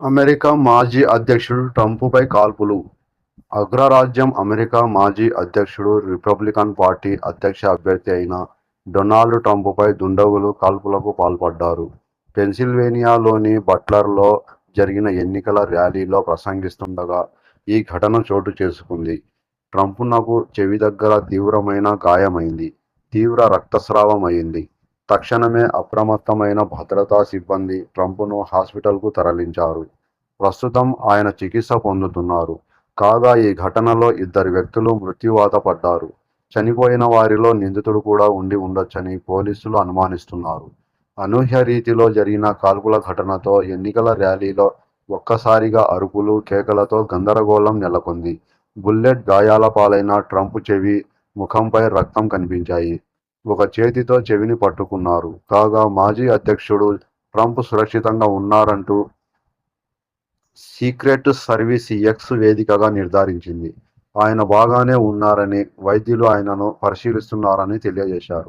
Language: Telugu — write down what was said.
అమెరికా మాజీ అధ్యక్షుడు ట్రంప్పై కాల్పులు. అగ్రరాజ్యం అమెరికా మాజీ అధ్యక్షుడు రిపబ్లికన్ పార్టీ అధ్యక్ష అభ్యర్థి అయిన డొనాల్డ్ ట్రంప్పై దుండగులు కాల్పులకు పాల్పడ్డారు. పెన్సిల్వేనియాలోని బట్లర్లో జరిగిన ఎన్నికల ర్యాలీలో ప్రసంగిస్తుండగా ఈ ఘటన చోటు చేసుకుంది. ట్రంప్నకు చెవి దగ్గర తీవ్రమైన గాయమైంది. తీవ్ర రక్తస్రావం అయింది తక్షణమే అప్రమత్తమైన భద్రతా సిబ్బంది ట్రంప్ను హాస్పిటల్కు తరలించారు. ప్రస్తుతం ఆయన చికిత్స పొందుతున్నారు. కాగా ఈ ఘటనలో ఇద్దరు వ్యక్తులు మృత్యువాత పడ్డారు. చనిపోయిన వారిలో నిందితుడు కూడా ఉండి ఉండొచ్చని పోలీసులు అనుమానిస్తున్నారు. అనూహ్య రీతిలో జరిగిన కాల్పుల ఘటనతో ఎన్నికల ర్యాలీలో ఒక్కసారిగా అరుపులు కేకలతో గందరగోళం నెలకొంది. బుల్లెట్ గాయాల పాలైన ట్రంప్ చెవి ముఖంపై రక్తం కనిపించాయి. ఒక చేతితో చెవిని పట్టుకున్నారు. కాగా మాజీ అధ్యక్షుడు ట్రంప్ సురక్షితంగా ఉన్నారంటూ సీక్రెట్ సర్వీస్ ఎక్స్ వేదికగా నిర్ధారించింది. ఆయన బాగానే ఉన్నారని వైద్యులు ఆయనను పరిశీలిస్తున్నారని తెలియజేశారు.